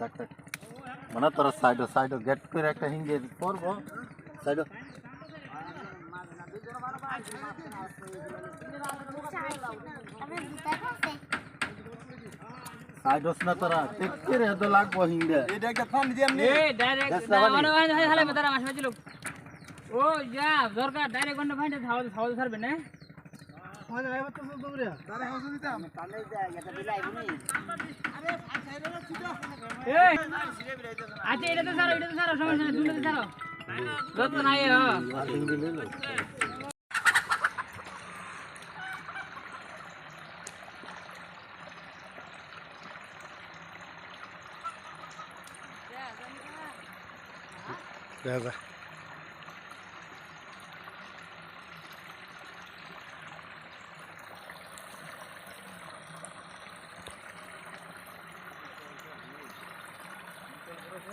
tak tak তোরা side side gate করে একটা হিঙ্গে পড়ব সাইড সাইড না তোরা টেক করে এত লাগবো হিঙ্গে এটা একটা ফান দিয়ে এমনি এ ডাইরেক্ট মানে হয় হয় হালে মাস মাঝি লোক ও যা দরকার ডাইরেক্ট কোন ফাইন্ড খাওয়া ছাড়বে না তারে হাউস দিতাম এই আচ্ছা এটা তো ছাড়ো এটা তো ছাড়ো সমস্যা নেই দুটো ছাড়ো। যত নাই হ্যাঁ হিঙ্গে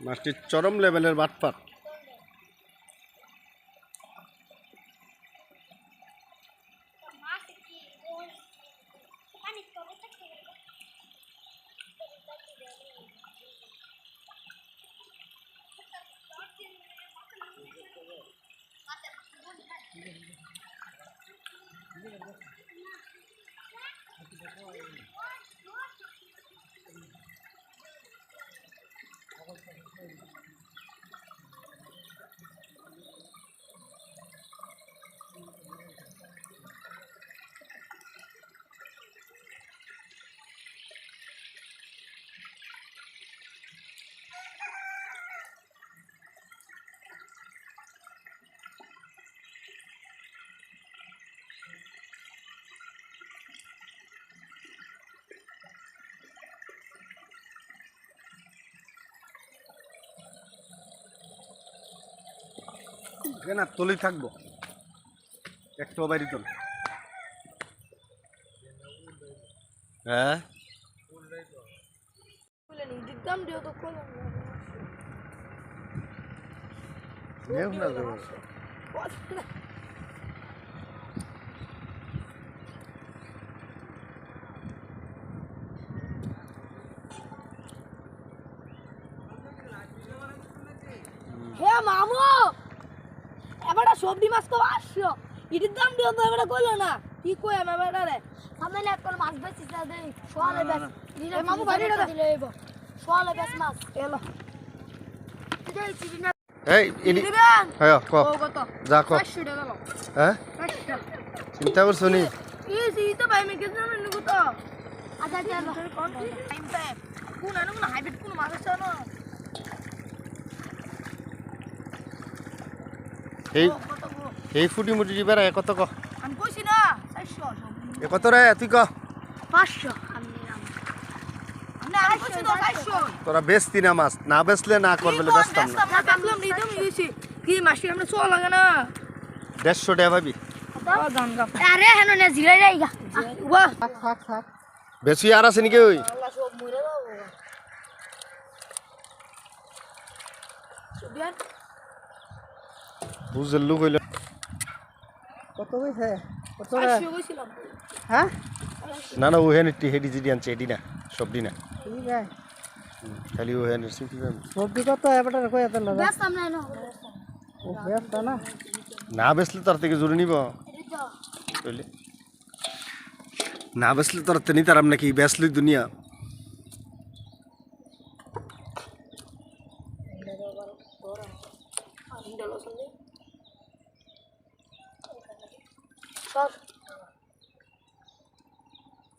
মাছটি চরম লেভেলের বাটপাট না তলি থাকব। একটু বাইরে তোল। হ্যাঁ? মামু! এবারে সবজি মাছ তো আসছো। ইটির দাম দিও তো এবারে কইলো না। কি কই আমি এবারে? রে সামনে এক কোন মাছ দেই। সোয়ালে বেচ। এ মামু বাইরে রে দিলে এবো। সোয়ালে বেচ মাছ। এলো। না এই ইনি হ্যাঁ ক। যা ক। 500 টাকা দাও। হ্যাঁ? চিন্তা করছ নি? এই তো ভাই মে কেন না নিগো তো আচ্ছা আচ্ছা কোন টাইম টাইম কোন কোন মাছ আছে না এই এই ফুটি মুটি দিবার এ কত ক। আমি কইছি না 400 এ কত রে তুই ক। পাঁচশো। আমি নিলাম না আমি কইছি তো চারশো। তোরা বেচতি না মাছ না বেচলে না করবে বেচতাম না। দেড়শো টাকা ভাবি। থাক বেশি আর আছে নাকি ওই? আল্লাহ সব সুবিয়ান লোক হইল কত কইছে কত হ্যাঁ? না না ওহেন হেডি যেটি আনছে এডি না না। ঠিক আছে খালি ওহেন সিটি সবজি কত? এবারে কই এত লাগা? ব্যস্ত আমরা না। ও ব্যস্ত না? না বেচলে তার থেকে জোরে নিব। না বেচলে তোর তে নিতারাম নাকি বেচলি দুনিয়া।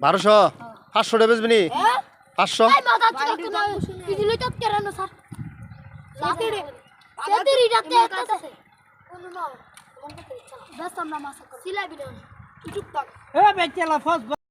বারোশো? পাঁচশো? টাকা বেচবি নি পাঁচশো সিলাই বিল এ বেচালা ফার্স্ট